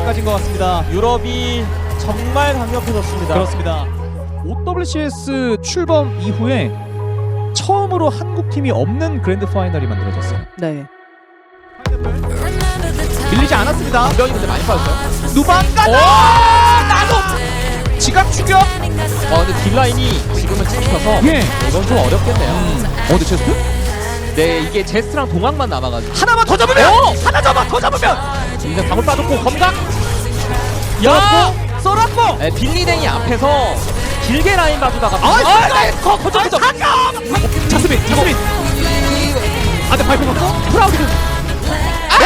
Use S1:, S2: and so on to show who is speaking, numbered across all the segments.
S1: 여기까지인 것 같습니다.
S2: 유럽이 정말 강력해졌습니다.
S1: 그렇습니다. OWCS 출범 이후에 처음으로 한국 팀이 없는 그랜드 파이널이 만들어졌어요.
S3: 네.
S1: 밀리지 않았습니다.
S2: 강병이 근데 많이 빠졌어요.
S1: 누방가다 나도 지각 추격.
S2: 어 근데 딜라인이 지금은 찍혀서
S1: 예.
S2: 이건 좀 어렵겠네요.
S1: 어, 근데 체스트?
S2: 네 이게 제스트랑 동학만 남아가지고
S1: 하나만 더 잡으면 하나 잡아 더 잡으면
S2: 이제 방울 빠졌고 검각.
S1: 야 썰었고.
S2: 네, 빌리댕이 앞에서 길게 라인 봐주다가
S1: 아,
S2: 네, 거 거점 거점.
S1: 자스민 자스민. 아, 네 발표 맞고 프라우드. 아!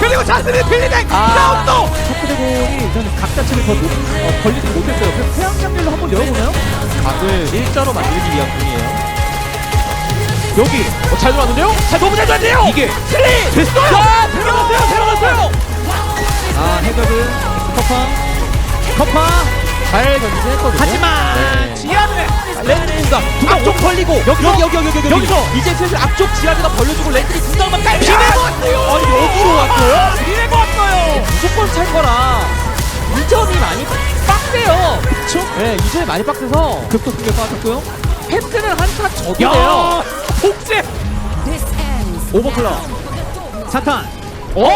S1: 그리고 자스민 빌리댕
S2: 아.
S1: 프라우드. 토크대공이 일단 각 자체를 더 높, 어, 걸리지 못했어요. 그래서 태양 장렬로 한번 열어보나요?
S2: 각을 일자로 만들기 위한 공이에요.
S1: 여기
S2: 어, 잘 들어왔는데요? 잘 너무 잘 들어왔는데요?
S1: 이게
S2: 슬리!
S1: 됐어요.
S2: 야, 들어갔어요, 들어갔어요.
S1: 아 해저드 커파 커파
S2: 잘 견제했거든요.
S1: 하지만
S2: 네.
S1: 지하는
S2: 랜드가 앞쪽 벌리고 여기 여기 여기 여기 여기
S1: 여기서.
S2: 이제 슬슬 앞쪽 지하드가 벌려주고 랜드이 두 장만 깔
S1: 비내고 왔어요.
S2: 아니 여기로 왔어요?
S1: 비내고 왔어요.
S2: 무조건 찰 거라 이점이 많이 빡세요.
S1: 그쵸?
S2: 네, 이점이 많이 빡세서
S1: 극도 승계 빠졌고요.
S2: 펜트는 한타.
S1: 야 복제 오버클럭 사탄
S2: 오!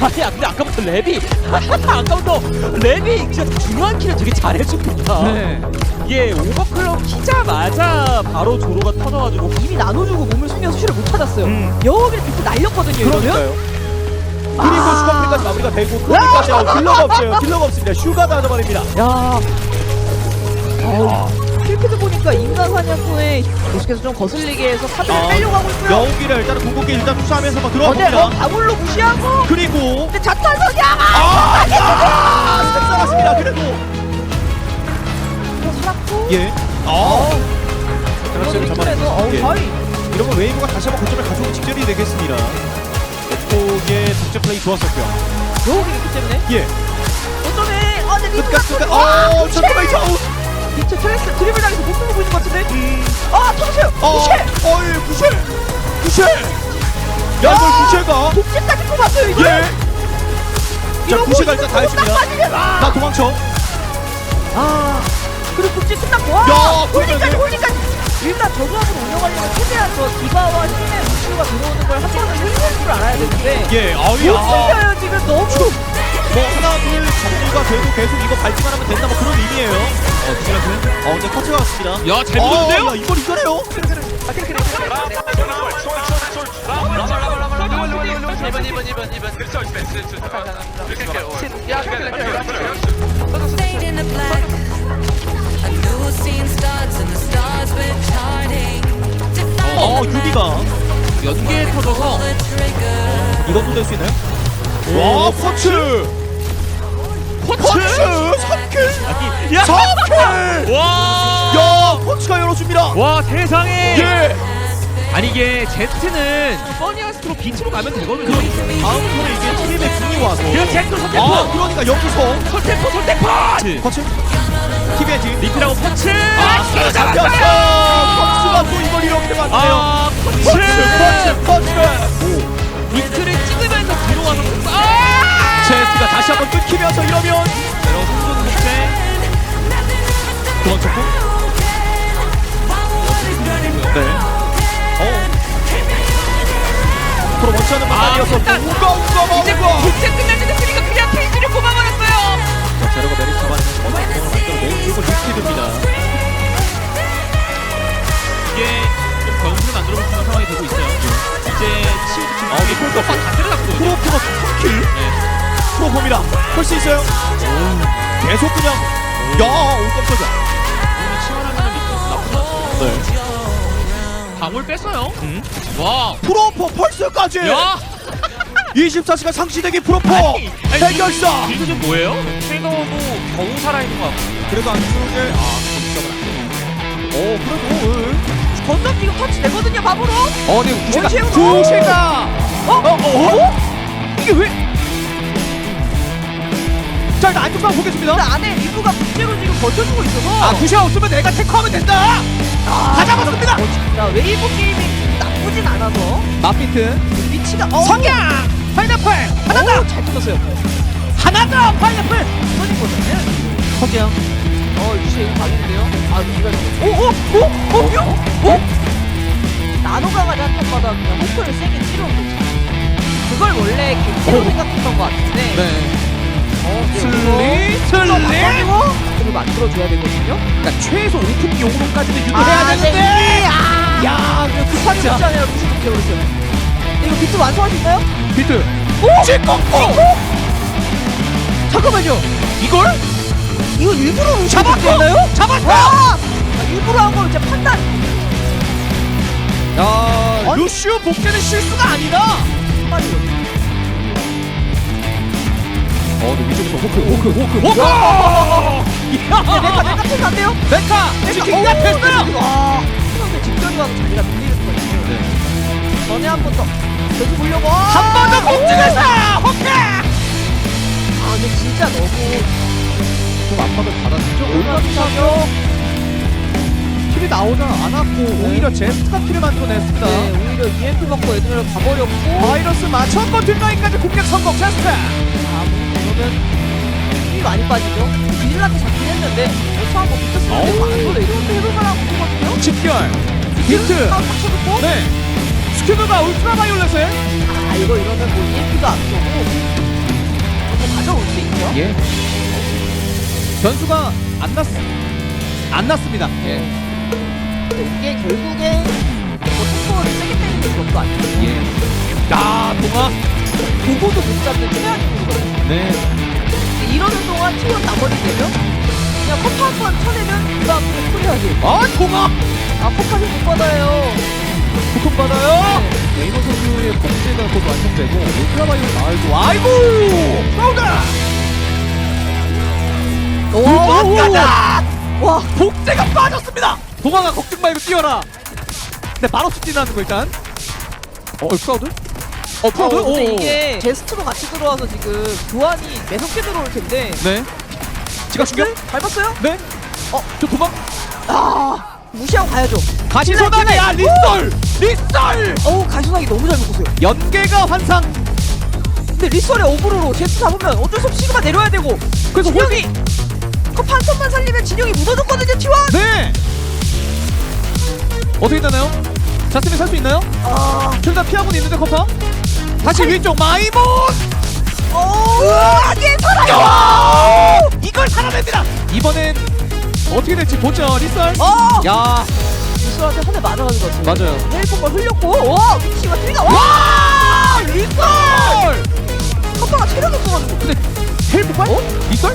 S2: 아니, 야, 근데 아까부터 랩이 아까부터 랩이 진짜 중요한 킬을 되게 잘해줍니다.
S1: 네.
S2: 이게 오버클럭 키자마자 바로 조로가 터져가지고
S3: 이미 나눠주고 몸을 숨겨서 슈를 못 찾았어요.
S1: 음.
S3: 여기를 딛고 날렸거든요. 이러면.
S4: 그리고
S3: 아.
S4: 슈퍼플까지 마무리가 되고 하고 딜러가 없어요. 딜러가 없습니다. 슈가 다 잡아냅니다.
S3: 야. 킬크드 보니까 인간 사냥꾼에 계속해서 좀 거슬리게 해서 카드를
S4: 아,
S3: 빼려고 하고 있고요.
S4: 영웅기를 일단 궁극기 일단 투사하면서 막
S3: 어,
S4: 들어갑니다.
S3: 방울로 무시하고
S4: 그리고
S3: 근데 자탄석이야.
S4: 아, 스택 살았습니다. 그래도
S3: 살았고.
S4: 예. 아,
S3: 이번
S4: 잡아냈
S3: 리그에서 어우
S4: 예.
S3: 거의
S4: 이러면 웨이브가 다시 한번 거점을 가져오는 직전이 되겠습니다. 에코의 득점 플레이 좋았었고요.
S3: 여기 있기 때문에
S4: 예.
S3: 어쩌네. 아, 근데 리브가
S4: 끝까지 끝까지. 어, 잠깐만 저.
S3: 미쳐 트레스 드리블 당해서 못 쓰고 있는 것 같은데. 아, 터주세요.
S4: 어,
S3: 무시.
S4: 어이 구실. 구실. 야, 이걸 구실가.
S3: 독집까지 뽑았어요 이거.
S4: 예. 자, 구실가 일단 다
S3: 아.
S4: 나 도망쳐.
S3: 아. 그리고 독집 끝났고. 와.
S4: 야,
S3: 홀딩까지
S4: 그러면은-
S3: 홀딩까지. 일단 저조합으로 운영하려면 최대한 저 디바와 힘의 루시우가 들어오는 걸 한 번은 흘릴 줄 알아야 되는데.
S4: 예.
S3: 못
S4: 아우야.
S3: 숨겨요 지금 너무.
S4: 뭐 하나 둘 정리가 돼도 계속 이거 밟기만 하면 된다 뭐 그런 의미예요. 어, 구실한테. 어, 이제 커트가 왔습니다.
S2: 야, 잘
S4: 어? 야, 이걸 이겨내요.
S5: Fade in the black.
S4: 어,
S5: Define
S4: 유비가
S2: 연계에 터져서.
S4: 이것도 될 수 있나요? 와, 포츠. 포츠 3킬.
S2: 야!
S4: 3킬.
S2: 와!
S4: 야, 포츠가 열어줍니다.
S2: 와 세상에!
S4: 예.
S2: 아니 이게 제트는 써니아스트로 빛으로 가면 되거든요.
S4: 다음 턴에 이게 팀의 궁이 와서.
S2: 그 제트 선택포!
S4: 아, 그러니까 여기서
S2: 선택포 선택포!
S4: 포츠. TVNG.
S2: 리피라고 포츠!
S4: 아, 잡혔어. 포츠가 또 이걸 이렇게 만드네요.
S2: 아! 포츠,
S4: 포츠, 포츠.
S2: 리트를 찍으면서 뒤로 와서 아!
S4: 체스가 다시 한번 끊기면서 이러면
S2: 여러분 손 목재
S4: 도망쳤고. 네. 어. 프로 않는 만남이어서
S2: 일단
S4: 우가 우가
S2: 이제. 국제 끝나지 않으니까 그냥 와.
S4: 프로포 펄스까지.
S2: 야.
S4: 24시간 상시대기 프로포
S2: 아니, 아니,
S4: 해결사.
S2: 이거 좀 뭐예요? 페너도 겨우 살아있는 것 같고.
S4: 그래도 안쪽에 아, 돼. 오, 그래도 예.
S3: 건담 지금 터치 되거든요 밥으로.
S4: 어, 네, 구체가
S3: 원시의
S4: 구체가.
S3: 어? 어? 어?
S4: 이게 왜? 자, 일단 안쪽만 보겠습니다.
S3: 근데 안에 리브가 국제로 지금 버텨주고 있어서.
S4: 아, 구샤 없으면 내가 테크하면 된다. 다 잡았습니다.
S3: 자, 웨이브 게임이 나쁘진 않아서
S4: 마피트.
S3: 위치 위치가 어,
S1: 성향 파인애플 하나
S3: 더잘 붙었어요.
S1: 하나 더 파인애플
S3: 선이거든요.
S2: 석양.
S3: 어, 유시 이거 가겠는데요? 아, 이거 오, 오, 오, 오, 오, 오. 나노 강아지 한턴 받아 그냥 호크를 세게 찌르는 거지. 그걸 원래 겐지로 생각했던 것 같은데.
S1: 네
S3: 어,
S1: 슬리 슬리
S3: 그걸 만들어줘야 되거든요.
S1: 그러니까 최소 오픈 용으로까지는
S3: 아,
S1: 유도해야 되는데
S3: 네. 아,
S1: 야 그냥
S3: 급하게
S1: 진짜
S3: 않아요. 무슨 문제 그랬어요. 이거 비트 완성할 수 있나요?
S1: 비트
S3: 오! 어? 잠깐만요.
S1: 이걸
S3: 이거 일부러 루시
S1: 잡았어요 잡았어요
S3: 와! 아, 일부러 한거 이제 판단.
S1: 야 루시오 복제는 실수가 아니다
S3: 빨리.
S1: 어 근데 위쪽에서 호크 호크 호크 호크
S3: 내가 내가 팀안 돼요?
S1: 메카 치킨 잡혔어요
S3: 와. 와서 자기가 밀리는 거지. 전에 한 번 더. 계속 보려고.
S1: 한 번더 복제했어 호크
S3: 아, 근데 진짜 너무
S1: 좀 압박을 받았죠
S3: 올라가죠.
S1: 킬이 나오지 않았고 오히려 제스트가 킬을 만들어냈습니다
S3: 네, 오히려 EMP 받고 애들을 가버렸고.
S1: 바이러스 맞췄고 뒷라인까지 공격 성공 제스트
S3: 아, 그러면 힘이 많이 빠지죠. 비질한테 잡긴 했는데 한번 붙었으면
S1: 어우.
S3: 안 돌려 이러면 해볼만한 거거든요.
S1: 집결 비트.
S3: 아.
S1: 네. 스큐브가 울트라 바이올렛을.
S3: 아, 이거 이러면 뭐 EMP가 안 쏘고. 뭐 가져올 수 있죠.
S1: 예. 변수가 안 났, 안 났습니다. 예.
S3: 근데 이게 결국에 뭐 템포를 세게 때리는 것도 아니고
S1: 예. 야 동아.
S3: 보고도 못 잡는 최악이거든요.
S1: 네
S3: 이러는 동안 T1 나머지 되면 그냥 커프 한번 쳐내면 그 다음에 소리하지.
S1: 아 동아
S3: 아, 포카를 못 받아요.
S1: 부품 받아요? 네이버 선수의 복제가 곧 완성되고 울트라 바이올렛 나와있고 아이고! 파우다! 도망가자!
S3: 와,
S1: 복제가 빠졌습니다! 동아가 걱정 말고 뛰어라! 네 말없이 뛰는 거 일단. 어 프라우드? 어 프라우드?
S3: 어, 근데
S1: 오.
S3: 이게 게스트로 같이 들어와서 지금 교환이 매섭게 들어올 텐데.
S1: 네. 지가 충격?
S3: 밟았어요?
S1: 네? 어? 저 도망?
S3: 아, 무시하고 가야죠.
S1: 가시 소나기야 리썰 리썰
S3: 어우, 가시상이 너무 잘 먹었어요.
S1: 연계가 환상
S3: 근데 리설의 어그로로 제스 잡으면 어쩔 수 없이 시그마 내려야 되고.
S1: 그래서
S3: 진영이 컵한 턴만 살리면 진영이 묻어줬거든요, T1.
S1: 네 어떻게 되나요? 자스민 살 수 있나요?
S3: 아,
S1: 둘 다 피하고는 있는데 커파 다시 위쪽 마이몬
S3: 오, 이게 살아요.
S1: 야! 이걸 살아냅니다 이번엔 어떻게 될지 보죠 리썰
S3: 어,
S1: 야
S3: 리설한테 한대 맞아가지고. 지금.
S1: 맞아요
S3: 헬프가 흘렸고, 와, 위치가 틀리다. 와,
S1: 와 리썰
S3: 커파가 체력이 없어가지고.
S1: 근데 헬프팔? 어? 리썰?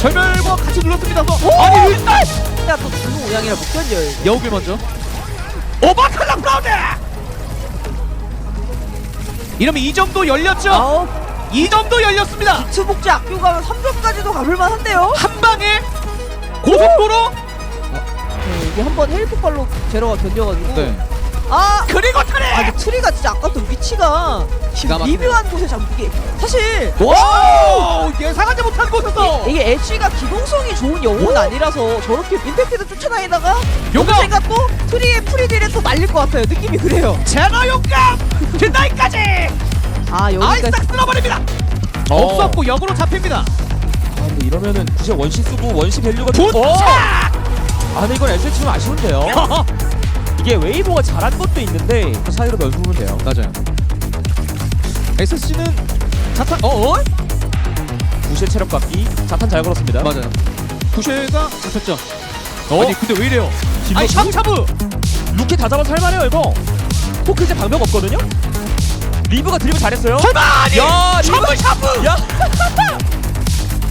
S1: 절멸과 같이 눌렀습니다 서
S3: 오!
S1: 아니 리썰
S3: 야, 또 중국 우양이라 못 견뎌요. 이거.
S1: 여우길 먼저 오버클락 브라운드 이러면 이 점도 열렸죠
S3: 아우,
S1: 이 점도 열렸습니다
S3: 비트 복지 아끼고 가면 3점까지도 가볼만 한데요?
S1: 한 방에 고속도로
S3: 네, 이게 한 번 헬프발로 제로가 견뎌가지고.
S1: 네.
S3: 아,
S1: 그리고 타네
S3: 아, 근데 트리가 진짜 아까부터 위치가
S1: 기가 막히네.
S3: 미묘한 곳에 잡기. 사실
S1: 와 예상하지 못한 곳에서
S3: 이게 엣지가 기동성이 좋은 영웅은 아니라서 저렇게 임팩트도 쫓아다니다가
S1: 용감!
S3: 제가 또 트리의 프리딜에 또 말릴 것 같아요. 느낌이 그래요.
S1: 제가 용감 뒷라인까지
S3: 아, 여기가
S1: 아이싹 쓸어버립니다 없었고 역으로 잡힙니다
S2: 이러면은 굳이 원시 쓰고 원시 밸류가 좀- 어!
S1: 도착
S2: 아, 근데 이건 SH 좀 아쉬운데요. 이게 웨이보가 잘한 것도 있는데 그 사이로 변수 보면 돼요.
S1: 맞아요 SC는 자탄 어 어
S2: 구실 체력 깎기 자탄 잘 걸었습니다.
S1: 맞아요 부쉐가 잡혔죠
S2: 어?
S1: 아니 근데 왜 이래요 아니 샴차브
S2: 루키 다 잡아서 할만해요 이거. 포크 이제 방벽 없거든요. 리브가 드리블 잘했어요.
S1: 설마 아니
S2: 야,
S1: 샴푸 샴푸
S2: 야.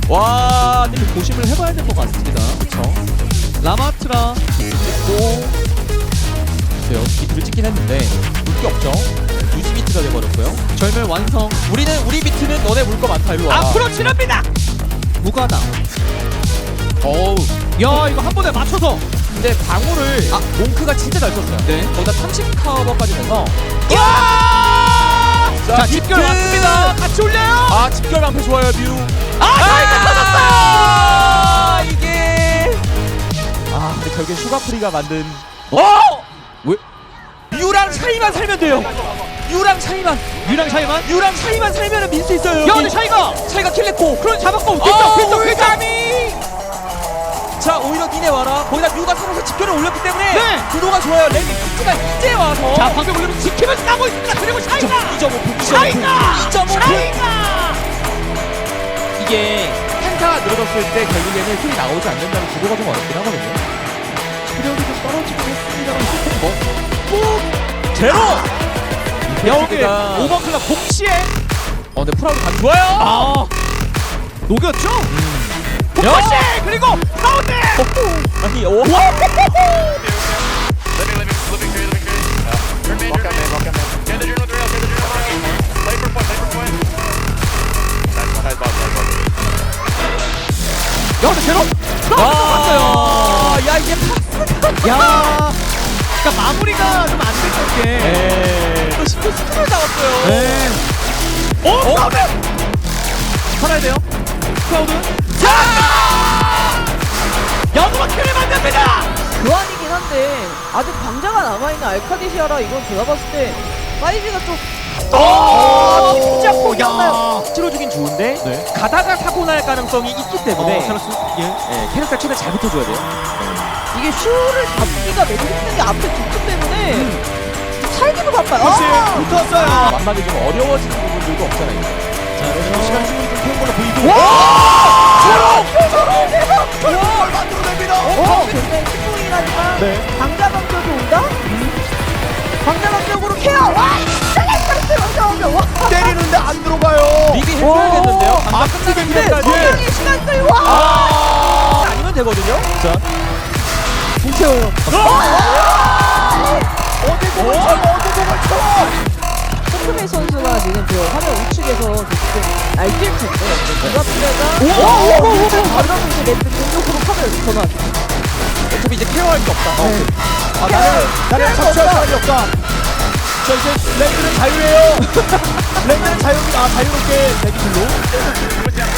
S2: 와, 근데 좀 조심을 해봐야 될 것 같습니다. 그렇죠.
S1: 라마트라
S2: 또 글쎄요, 비트를 찍긴 했는데 물게 없죠. 유지 비트가 돼버렸고요.
S1: 절멸 완성
S2: 우리는 우리 비트는 너네 물 거 많다 일로 와.
S1: 앞으로 치릅니다 무가다
S2: 어우.
S1: 야 이거 한 번에 맞춰서
S2: 근데 방울을 아 몽크가 진짜 잘 썼어요.
S1: 네.
S2: 거기다 탐식 커버까지 돼서
S1: 야!
S2: 자,
S1: 자 집결
S2: 비트!
S1: 왔습니다 같이 올려요
S2: 아 집결 방패 좋아요 뮤.
S1: 아,
S2: 아 이게 아 근데 결국엔 슈가프리가 만든
S1: 어? 왜?
S2: 유랑 차이만 살면 돼요. 유랑 차이만.
S4: 유랑 차이만.
S2: 유랑 차이만 살면은 밀 수 있어요.
S4: 야 근데 차이가.
S2: 차이가 킬냈고.
S4: 그런 잡았고.
S2: 어,
S4: 됐다 됐다 됐다.
S2: 올가미! 자 오히려 니네 와라. 거기다 유가 살아서 집결을 올렸기 때문에
S4: 네.
S2: 구도가 좋아요. 레미 피트가 이제 와서.
S4: 자 방금 올리면 지키면서 나고 있습니다. 그리고 차이가.
S2: 2.5분,
S4: 차이가!
S2: 2.5분.
S4: 차이가.
S2: 이게 한타가 늘어졌을 때 결국에는 킬이 나오지 않는다는 구도가 좀 어렵긴 하거든요.
S4: 체력이 좀 떨어지긴 했습니다만 뭐.
S2: 제로!
S4: 여기
S2: 이페이스가-
S4: 5번 클럽 공시에!
S2: 어 근데 프라우드 간 좋아요.
S4: 아! 녹였죠? 공시! 그리고 가운데
S2: 아니 오.
S4: 야 근데 제로
S2: 아, 야 이게
S4: 야. 그러니까 마무리가 좀 안 됐던 게
S2: 네. 또 심지어 스킬을 나왔어요.
S4: 네. 오
S2: 어?
S4: 크라우드 살아야 돼요. 크라우드 연구가 킬을 만듭니다!
S3: 교환이긴 한데 아직 방자가 남아있는 알카디시아라 이건 제가 봤을 때 사이즈가 좀
S4: 오
S3: 진짜 포기했나요?
S2: 치러주긴 좋은데
S4: 네.
S2: 가다가 사고 날 가능성이 있기 때문에
S4: 어, 찰스 예
S2: 네, 캐릭터 춤을 잘 붙어줘야 돼요.
S3: 이게 슈를 잡기가 매우 힘든 게 앞에 좋기 때문에 살기도 바빠요.
S4: 그렇지
S3: 아!
S4: 붙었어요
S2: 만나기 좀 어려워지는 부분들도 없잖아요.
S4: 자 그래서 시간 충분히 좀 태운 걸로 보이고
S3: 와! 만들어냅니다. 어, 굉장히 신동이긴 하지만
S4: 네.
S3: 방자방적이 온다? 방자방적으로 케어! 와!
S4: 때리는데 안 들어가요.
S2: 리비 해줘야겠는데요?
S4: 아
S3: 근데
S4: 끝내기까지.
S3: 성장이 시간 끌고 와!
S2: 아~ 아니면 되거든요. 자,
S3: 공채워요.
S4: 어디 공을 쳐? 어디 공을 쳐?
S3: 포크메 선수가 지금 저 화면 우측에서 지금 날뛸 텐데. 누가 필요가 바로 이제 랜드 공격으로 카메라 전환.
S2: 어차피 이제 케어할 게 없다. 어.
S4: 아 나는 나는 잡초할 사람이 없다 자 이제 랜드는 자유예요. 랜드는 자유입니다. 아 자유롭게 대기실로.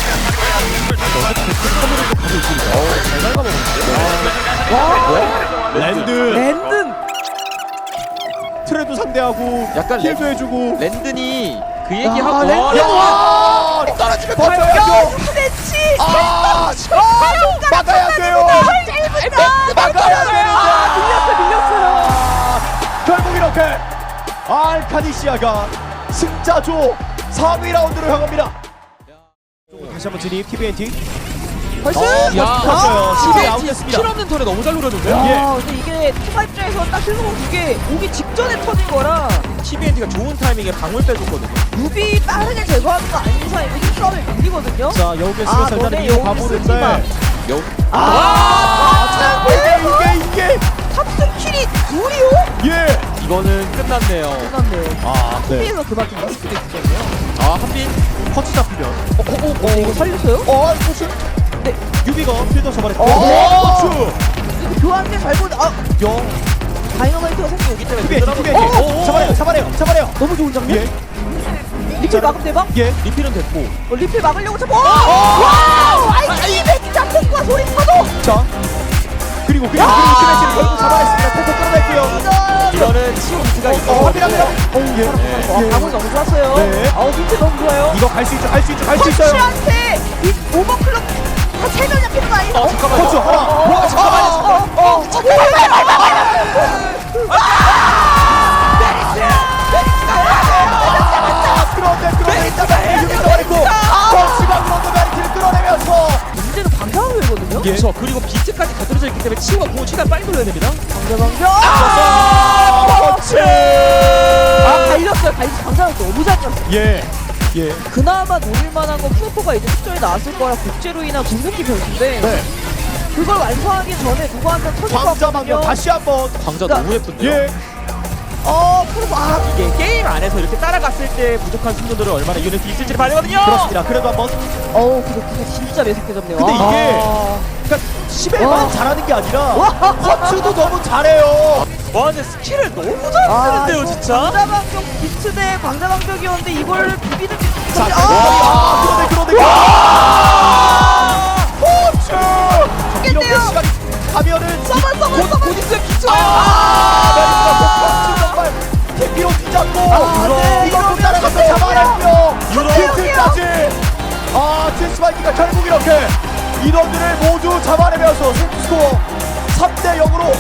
S4: 랜드
S3: 랜든.
S4: 트레도 상대하고
S2: 약간
S4: 힐도 해주고.
S2: 랜든이 그
S4: 아,
S2: 얘기하고
S4: 랜드 와 떨어지면 버텨야죠
S3: 스매치!
S4: 아 막아야 돼요. 막아야 되는데
S3: 밀렸어 밀렸어요.
S4: 결국 이렇게 알카디시아가 승자조 3위 라운드로 향합니다. 다시 한번 진입 TBNT. 야. 10위 아웃됐습니다.
S2: 킬 없는 턴에 너무 잘 노렸는데요?
S4: 예.
S3: 아 근데 이게 투발자에서 딱 실수공 두개 오기 직전에 터진 거라
S2: TBNT가 좋은 타이밍에 방울 빼줬거든요.
S3: 루비 빠르게 제거하는 거 아닌 이상 이거 힘싸움에 밀리거든요.
S4: 자, 여우게
S3: 아,
S4: 스에서 일단
S3: 너네
S4: 이어
S3: 여우게 쓰지 마.
S4: 가보는데.
S2: 여우.
S3: 아,
S4: 이게 이게 이게
S3: 탑승 킬이 둘이요?
S4: 예.
S2: 이거는 끝났네요.
S3: 끝났네.
S4: 아, 네.
S3: TV에서 그 밖에 못 수도 있거든요.
S2: 아, 한빈.
S4: 커치 잡히면.
S3: 어, 어, 어, 어, 이거 살렸어요?
S4: 어, 커치.
S3: 네.
S4: 유비가 필더 잡아냈고.
S3: 어.
S4: 커치.
S3: 이거 교환대 잘 보는, 아,
S4: 영.
S3: 다이너마이트가 생기 오기 때문에
S4: TBNT TBNT. 잡아내요. 잡아내요. 잡아내요.
S3: 너무 좋은 장면.
S4: 예.
S3: 리필 막으면 대박?
S4: 예.
S2: 리필은 됐고.
S3: 어, 리필 막으려고 잡아. 와! 아이, 200 잡혔구나, 소리 터도!
S4: 자. 그리고 그리고 TBNT를 결국 잡아냈습니다. 템포 끌어냈고요.
S2: 이거는 치오스가 있어.
S4: 어, 합니다. 어, 예.
S3: 와,
S4: 예.
S3: 방울 너무 좋았어요.
S4: 네.
S3: 아우, 밑에 너무 좋아요.
S4: 이거 갈 수 있죠. 갈 수 있죠. 갈 수 있어요.
S3: 코치한테 이 오버클럭 다세 명이 거 아니에요?
S2: 어, 잠깐만요.
S4: 커치 하나.
S2: 와, 잠깐만요.
S3: 어, 어, 어, 빨리, 빨 방향이거든요.
S2: 그렇죠. 그리고 비트까지 곁들여져 있기 때문에 치오가 공을 최대한 빨리 돌려야 됩니다.
S3: 방향.
S4: 커치.
S3: 아, 갈렸어요. 갈렸어. 방향이 너무 잘 갔어요.
S4: 예. 예.
S3: 그나마 노릴만한 건 푸포가 이제 특전이 나왔을 거라 국제로 인한 궁극기 변수인데
S4: 네.
S3: 그걸 완성하기 전에 누가 한번 터질 것
S4: 광자
S3: 같거든요.
S4: 다시 한번
S2: 광자
S3: 자,
S2: 너무 예쁜데요?
S4: 예.
S3: 어, 푸포 아,
S2: 이게 게임 안에서 이렇게 따라갔을 때 부족한 승부들을 얼마나 이겨낼 수 있을지 를 봐야거든요.
S4: 그렇습니다. 그래도 한번
S3: 어우, 근데 그게 진짜 매섭해졌네요.
S4: 근데
S3: 아.
S4: 이게 그러니까
S3: 와.
S4: 10회만 잘하는 게 아니라 커츠도 너무 잘해요.
S2: 와 근데 스킬을 너무 잘
S3: 아,
S2: 쓰는데요
S3: 이거
S2: 진짜.
S3: 광자방적 비트 대 광자방적이었는데 이걸 비비는 게
S4: 자, 아, 그런데 그런데 커츠. 이렇게
S3: 죽겠네요.
S4: 시간이 가면은
S3: 써봐 써봐
S2: 곧 있으면 비트.
S4: 아, 커츠 정말
S1: 잡고
S3: 아, 네.
S1: 이것도 따라가서 잡아냈고요.
S3: 유럽이요.
S1: 히트까지. 아, 티스파이크가 결국 이렇게 인원들을 모두 잡아내면서 스코어 3대 0으로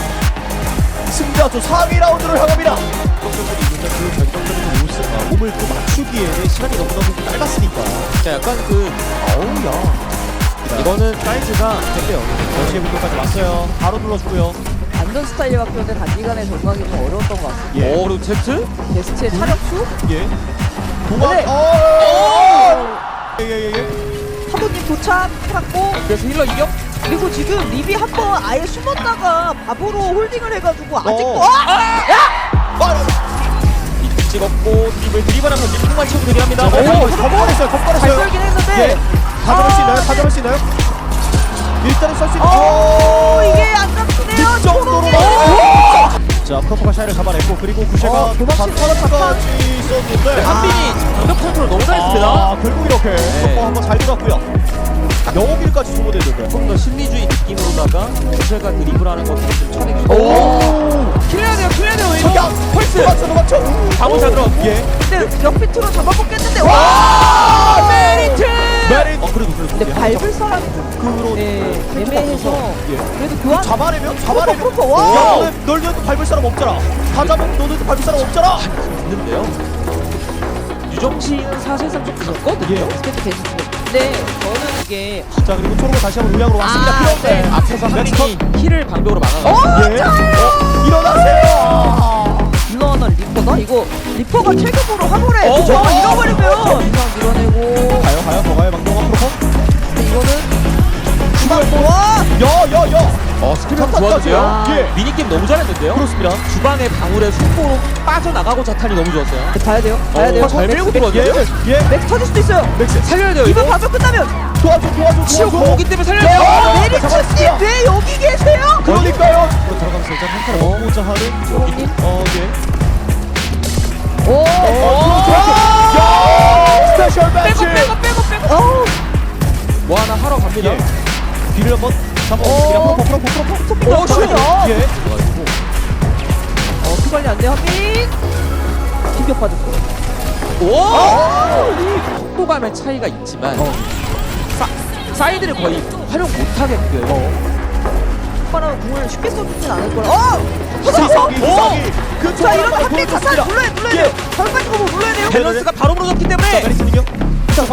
S1: 승자조 4위 라운드를 향합니다.
S4: 그 결정적인 아, 몸을 또 맞추기에는 시간이 너무너무 짧았으니까.
S2: 자, 약간 그
S4: 어우야.
S2: 이거는 사이즈가 됐대요.
S4: 러시의 분도까지 왔어요. 바로 눌러주고요.
S3: 완전 스타일이 바뀌었는데 단기간에 적응하기 좀 어려웠던 것 같습니다.
S4: 예.
S2: 오, 그리고 제트?
S3: 게스트의 차력수?
S4: 예.
S1: 도망.
S3: 네.
S1: 어!
S4: 예예예.
S3: 사부님 도착했고
S2: 그래서 힐러 이격?
S3: 그리고 지금 립이 한번 아예 숨었다가 밥으로 홀딩을 해가지고 아직도
S1: 어.
S3: 아!
S2: 이득 찍었고 드리블 드리블하면서 밀통만 치고 들이합니다.
S1: 오,
S2: 오,
S1: 접어냈어요.
S3: 잘
S1: 접어냈어요.
S3: 썰긴 했는데
S1: 예. 다 잡을 수 있나요? 다 잡을 수 있나요? 일단은 쏠수 있는.
S3: 어 이게 안 잡히네요
S1: 뒷정도로.
S4: 자, 프로포가 샤이를 잡아냈고 그리고 구셰가
S3: 어, 도망치는
S1: 바탕까지 썼는데.
S2: 한빈이 장벽 컨트롤 너무 잘했습니다.
S1: 아, 결국 이렇게
S2: 네.
S1: 어, 한번 잘 들어갔고요. 영업일까지 소모되는데.
S2: 조금 더 심리주의 느낌으로다가 구체가 드리블하는 것도 좀 쳐내기.
S1: 오!
S2: 킬해야 돼요, 킬해야 돼요. 이거. 펄스.
S1: 도망쳐, 도망쳐!
S2: 방어 잘 들어.
S1: 예.
S3: 근데 역피트로 잡아먹겠는데
S1: 아,
S3: 와
S4: 그래도 그래도
S3: 근데
S4: 예,
S3: 밟을 사람이
S1: 그로
S3: 네 애매해서
S1: 예.
S3: 그래도 교환
S1: 잡아내면 잡아내면
S3: 프로포, 프로포, 와!
S1: 야 너는 널도 밟을 사람 없잖아 다 잡으면 너는 밟을 사람 없잖아
S2: 있는데요. 유정치는 사실상 좀 갔거든요.
S1: 예.
S3: 스케치 계속 근데 저는 이게
S1: 자 그리고 초로가 다시 한번 요약으로 왔습니다
S3: 아,
S1: 그런데
S3: 네.
S2: 앞에서 한빈이 힐을 방벽으로 막아가.
S3: 어
S1: 예.
S3: 짜요
S1: 어, 일어나세요
S3: 리퍼다 이거 리퍼가 체급으로 화물에
S2: 어,
S3: 그죠
S2: 어.
S3: 잃어버리면 이상 밀어내고
S1: 가요 가요 더 가요 망동아 프로포
S3: 근데 이거는 주방 와
S1: 야야야
S2: 어, 스킬이
S1: 자탄까지.
S2: 좋았는데요.
S1: 예.
S2: 미니게임 너무 잘했는데요.
S1: 그렇습니다
S2: 주방의 방울에 속보로 빠져나가고 자탄이 너무 좋았어요.
S3: 봐야 돼요 봐야 돼요
S2: 어, 잘 밀고
S1: 예,
S2: 들어왔는데요.
S1: 예
S3: 맥 터질 수도 있어요
S1: 맥스
S2: 살려야 돼요,
S3: 이번
S2: 이거.
S3: 방송 끝나면
S1: 도와줘 도와줘
S2: 치우
S1: 도와줘
S2: 공기 때문에 살려야
S3: 네,
S2: 돼요.
S3: 어, 메리츠
S1: 잡았습니다.
S3: 씨왜 여기 계세요?
S1: 그러니까요
S4: 로 들어가면서 일단 한 칸을 먹고자 하는 어예
S1: 오어좋 아야 스페셜 매치
S2: 빼고 빼고 빼고. 뭐 하나 하러 갑니다.
S1: 예. 뒤를 한번 잡아봅니다
S3: 어.
S1: 프로포 프로포 프로포
S3: 어, 좋아요.
S1: 예
S3: 어, 피 관리 안 돼, 한민. 충격 받았고.
S2: 오! 속도감의 차이가 있지만 사, 사이드를 거의 활용 못하게끔
S3: 오빠랑 궁을 쉽게 써주진 않을 거라. 어!
S1: 이상이 이상이 그
S3: 자, 이러면
S1: 조합을
S3: 한민 자탄. 눌러야, 눌러야
S1: 예.
S3: 돼요. 절까지 보고 눌러야 돼요.
S2: 밸런스가 바로 무너졌기 때문에
S1: 자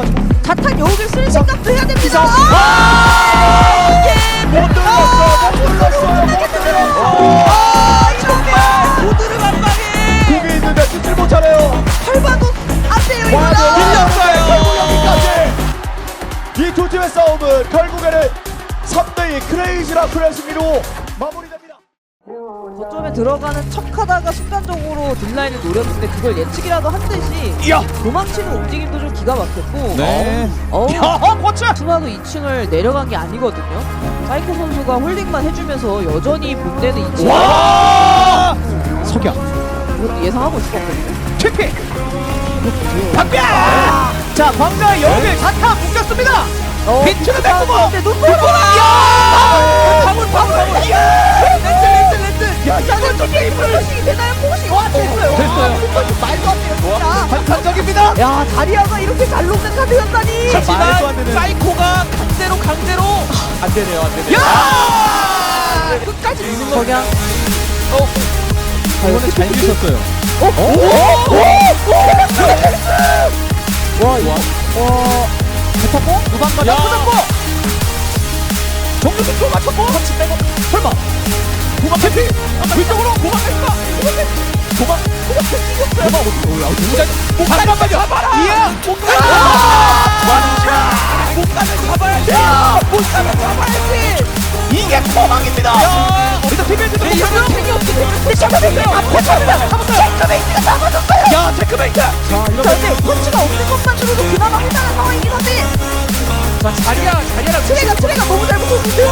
S3: 자탄 여우길 쓸 생각도 해야 됩니다. 아! 이게
S1: 못 눌렀어 못 눌렀어요 못 눌렀어
S3: 아, 이러면
S2: 모두를 한 방에
S1: 공이 있는데 쓰질 못하네요
S3: 밟아도 안 돼요, 이거는.
S2: 밀렸어요.
S1: 결국 여기까지 이 두 팀의 싸움은 결국에는 3대2 크레이지 라쿠의 승리로 마무리됩니다.
S3: 거점에 들어가는 척 하다가 순간적으로 딜라인을 노렸는데 그걸 예측이라도 한 듯이
S1: 이야!
S3: 도망치는 움직임도 좀 기가 막혔고
S2: 네.
S3: 어우
S1: 야 고쳐!
S3: 투마도 2층을 내려간 게 아니거든요. 사이코 선수가 홀딩만 해주면서 여전히 본대는 2층.
S1: 와!
S4: 석양.
S3: 이것도 예상하고 있었거든요.
S1: 키피! 박병 자 광가의 영웅을 자타 묶였습니다
S3: 어,
S1: 메꾸고
S3: 근데 눈보라
S1: 야 방울 방울 방울
S3: 렌트 렌트 렌트 야 이거 TPA 프로싱이 되나요? 포싱 와 됐어요
S2: 됐어요.
S3: 말도 안 돼요 진짜
S1: 환상적입니다
S3: 야 다리아가 이렇게 잘 녹는 카드였다니
S2: 하지만. 사이코가 강제로 강제로 안 되네요 안 되네요
S1: 야
S2: 끝까지 있는 거
S3: 석양
S2: 어,
S4: 이거는 잘 미셨어요
S3: 와 이거 와 붙었고
S1: 두방 맞아
S2: 야.
S1: 꽂았고 정규 또 맞췄고 터치 빼고. 설마. 고막 캐피 위쪽으로 고막 캐피가 고막 고막 캐피 고막 어떻게 너무 잘 잠깐만요 잡아라! 이야? 완자 못 가면 잡아야지! 가면 잡아야지! 이게 고막입니다. 야! 일단 팀메이트도 못 가면 탱이 때문에 체크메이트 체크메이트가 잡아줬어요. 야 체크메이트
S3: 자자 근데 펀치가 없는 것만으로도 그나마 할만한 상황이긴
S2: 자 자리야 자리야랑
S3: 트레가 트레가 너무 잘 붙었는데요?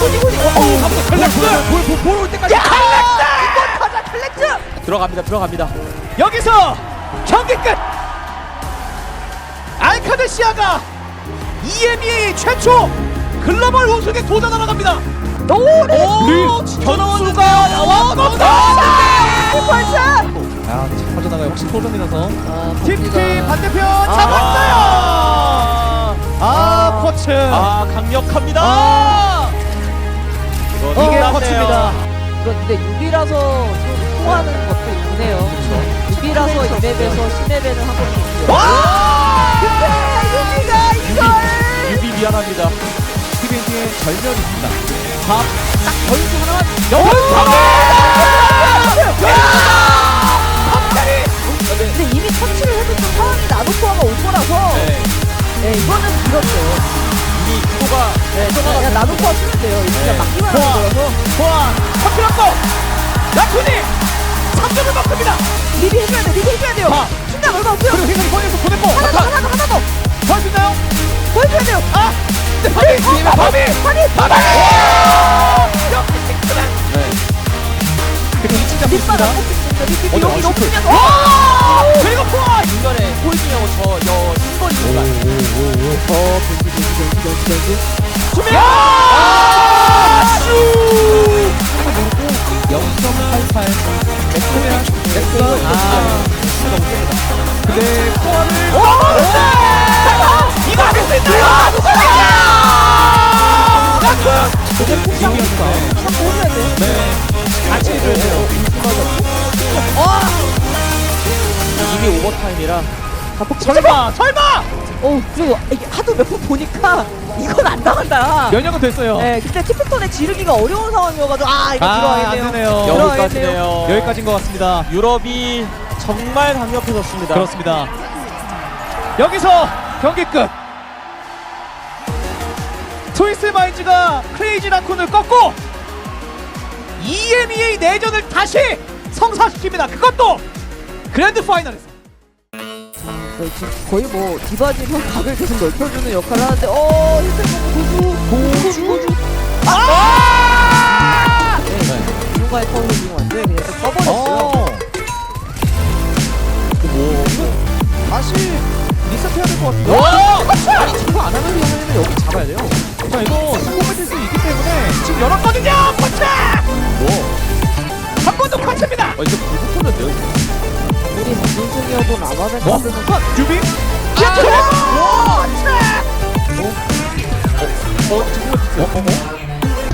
S3: 호디 호디?
S2: 어우 잡았어 칼렉스! 볼볼 때까지
S3: 이번 타자 클렉트
S2: 들어갑니다 들어갑니다.
S1: 여기서 경기 끝! 알카드시아가 EMEA 최초 글로벌 우승에 도전하러 갑니다!
S3: 노래
S2: 오 진짜 나왔는데요?
S1: 나왔고
S3: 벌써
S1: 아, 잘 빠져나가요. 혹시 소전이라서.
S3: 아,
S4: TP
S3: 봅니다.
S4: 반대편 잡았어요. 아, 코츠.
S2: 아 강력합니다.
S3: 아,
S2: 이거
S4: 이게. 코츠입니다.
S3: 이거 근데 6이라서 좀 통하는 것도 있네요. 그렇죠. 6이라서 이 맵에서 시맵에는 한 번도 없고요. 근데 6이가 이걸
S2: 유비 미안합니다.
S1: TVNT의 절면이 있습니다.
S3: 딱 변수 하나만 근데 이미 터치를 해도 좀 상황이 나노코아가 올 거라서
S2: 네.
S3: 네, 이거는 길었죠.
S2: 이미 구도가
S3: 네, 그냥 나노코아 쓰면 돼요. 이거 그냥 막기만 하는 거라서
S4: 보안 터뜨렸고 야쿠니 3점을 먹습니다.
S3: 리비 해줘야 돼, 리비 해줘야 돼요.
S4: 아.
S3: 순간 얼마 없고요.
S4: 그리고 휘슬이 보내서 보냈고
S3: 하나 더, 하나 더, 하나 더.
S4: 보여주나요?
S3: 보여줘야 돼요.
S4: 아, 바비, 바비,
S3: 파리,
S4: 바비.
S1: 그리고 이 진짜
S3: 밑바닥
S1: 어디
S3: 여기
S1: 어디
S3: 높으면
S4: 와! 그리고 보안.
S2: 중간에 홀딩하고 저여 신거리 순간
S4: 야! 슈!
S1: 0.88. 넥슨이랑 넥슨. 아. 근데 포화를
S4: 이거 할수 있나요?
S1: 이기니까.
S3: 딱 보여줘야 돼.
S1: 네. 같이 해줘야 돼요.
S2: 이미 오버타임이라
S4: 설마, 설마.
S3: 어, 그리고 이게 하도 몇 번 보니까 이건 안 나간다.
S1: 면역은 됐어요.
S3: 네, 근데 티피톤에 지르기가 어려운 상황이어가지고 아 이거
S1: 아,
S3: 들어가겠네요.
S1: 안 되네요.
S2: 여기까지네요.
S1: 여기까지인 것 같습니다.
S2: 유럽이 정말 강력해졌습니다.
S1: 그렇습니다.
S4: 여기서 경기 끝. 트위스 마인즈가 크레이지 라쿤을 꺾고 EMEA 내전을 다시 성사시킵니다. 그것도 그랜드 파이널에서.
S3: 네, 지금 거의 뭐 디바지로 각을 계속 넓혀주는 역할을 하는데 어 고주 고주 고주
S4: 아!
S3: 네, 이용가의 파워를 이용한데 그냥 또 꺼버렸어요.
S1: 어. 다시 리셋해야 될 것 같은데.
S2: 아니 저거 안 하면 하면 여기 잡아야 돼요.
S1: 자, 이거 성공해질 수 있기 때문에
S4: 지금 열었거든요. 코치.
S2: 뭐?
S4: 한 번도 코치입니다.
S2: 아 이거 불붙으면 돼요.
S3: 우리 전승이어도 라마는
S1: 뭐?
S3: 쓰는 건
S1: 듀비?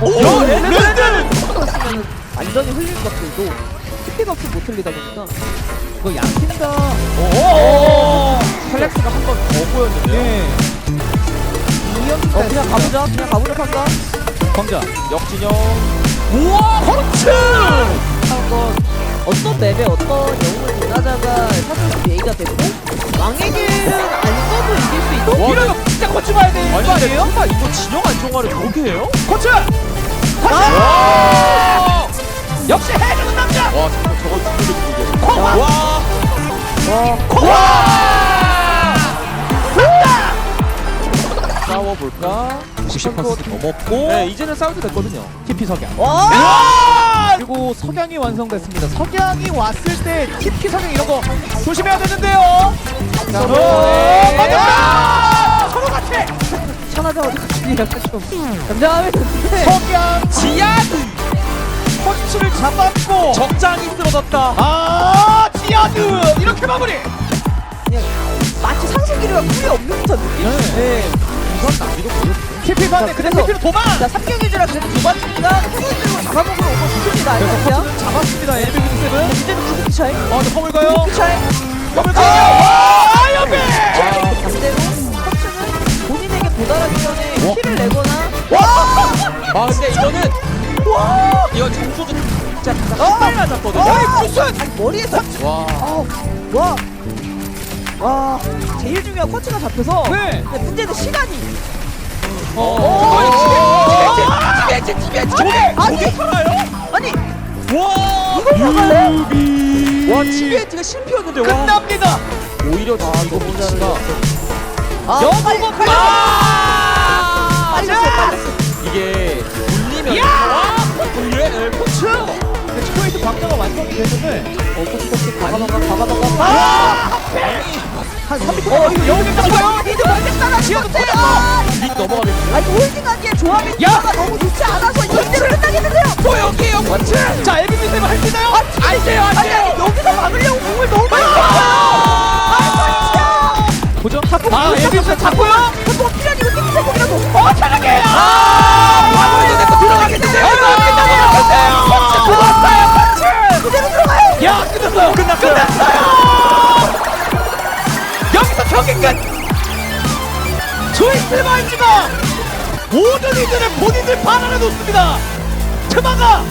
S4: 오,
S2: 야,
S4: 랜드.
S3: 쓰면 완전히 흘릴 것들도 스피밖에 못 흘리다 보니까
S1: 이거 양팀다.
S4: 오.
S2: 펠렉스가 한 번 더 보였는데요.
S1: 예.
S3: 어 그냥 가보자 그냥 가보자 판다
S1: 광자.
S2: 역진영
S4: 우와, 코치.
S3: 한건 어떤 맵에 어떤 영웅을 원하자가 사실 예의가 되고 왕의 길은 안 써도 이길 수 있고
S2: 와,
S4: 이러면 진짜 코치 봐야 되는
S2: 아니
S4: 거
S2: 근데
S4: 아니에요?
S2: 설마 이거 진영 안정화를 저렇게 해요?
S4: 코치. 코치.
S2: 와,
S4: 역시 해주는 남자.
S2: 와 저거 저거 죽이게 죽이게.
S4: 코마.
S2: 와,
S4: 코마.
S2: 싸워볼까?
S1: 90% 넘었고.
S2: 네 이제는 싸워도 됐거든요.
S1: TP 석양.
S4: 와!
S1: 그리고 석양이 완성됐습니다. 석양이 왔을 때 TP 석양 이런 거 조심해야 되는데요.
S3: 자,
S4: 오,
S3: 네.
S4: 맞았다. 서로 같이.
S3: 천하자마자 같이 약간 좀 좋는데
S4: 석양
S2: 지야드
S4: 코치를 잡았고.
S2: 적장이 쓰러졌다.
S4: 아, 지아드 이렇게 마무리.
S3: 마치 상승기류가 풀이 없는 듯한 느낌?
S1: 네.
S2: 우선 난이도 보여주세요.
S4: TP 반대 근데
S3: 그래서-
S4: TP는 도망.
S3: 자, 3경기지라 그래도 두 번째가 해골들고 잡아먹으러 오고 좋습니다.
S1: 그래서? 코치는 잡았습니다. 엘비 구세븐.
S3: 이제는 구급기 차이?
S1: 어, 근데 허물 가요.
S3: 구급기 차이?
S4: 더블 가요. 와, 여기.
S3: 반대로 코치는 본인에게 도달하기 전에
S1: 와.
S3: 키를 내거나
S2: 아 근데 이거는
S3: 와!
S2: 이거 장소도 진짜 한발 맞았거든요.
S3: 어, 무슨! 아니, 머리에서
S2: 와.
S3: 아우, 와! 와, 제일 중요한 코치가 잡혀서
S1: 네.
S3: 근데 문제는 시간이
S1: 어.
S2: 아니 지벤 지벤
S3: 저게 아니,
S2: 저게 살아요?
S3: 아니
S2: 와.
S3: 이걸 막아요?
S2: 와 지벤지가 실패였는데 와.
S4: 끝납니다.
S2: 오히려 아 이거 문제가
S3: 아,
S4: 영국
S3: 빨리
S4: 가.
S3: 빨리
S4: 자!
S3: 됐어요, 빨리 됐어요.
S2: 이게 물리면
S4: 야!
S2: 와 물려 코츠.
S1: 근데 스코이트 광자가 완성이 됐는데
S3: 어, 코치 코치 가가다가 가가다가
S4: 아, 하필.
S1: 한 3m 어 이거 영웅이 잡아요
S3: 니들 먼저 따라지었대
S2: 아릭 넘어가겠는데
S3: 아니 홀딩하기에 조합이
S1: 야!
S3: 가 너무 좋지 않아서 이대로 끝나겠는데요
S1: 또 여기에요 펀치 자 에비비 쌤은 할수 있나요? 안 돼요 안
S3: 아니
S1: 돼요
S3: 아니 여기서 막으려고 공을 너무 많이
S1: 보죠 아 에비비 쌤 잡고요
S3: 뭐 필요한 이거 띵 세공이라도
S1: 어 차량이에요 아 마무리도 됐고 들어가겠는데요 조이스 마이즈가 모든 이들을 본인들 발 안에 놓습니다 트마가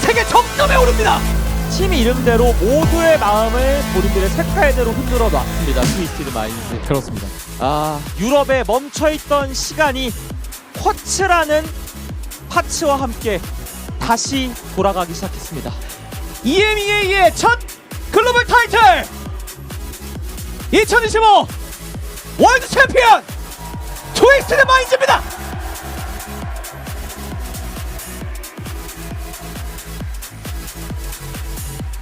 S1: 세계 정점에 오릅니다
S2: 팀 이름대로 모두의 마음을 본인들의 색깔대로 흔들어 놨습니다. 트위스티드 마인즈.
S1: 그렇습니다
S2: 아 유럽에 멈춰있던 시간이 쿼츠라는 파츠와 함께 다시 돌아가기 시작했습니다.
S1: EMEA의 첫 글로벌 타이틀 2025 월드 챔피언 조이스드 마인즈입니다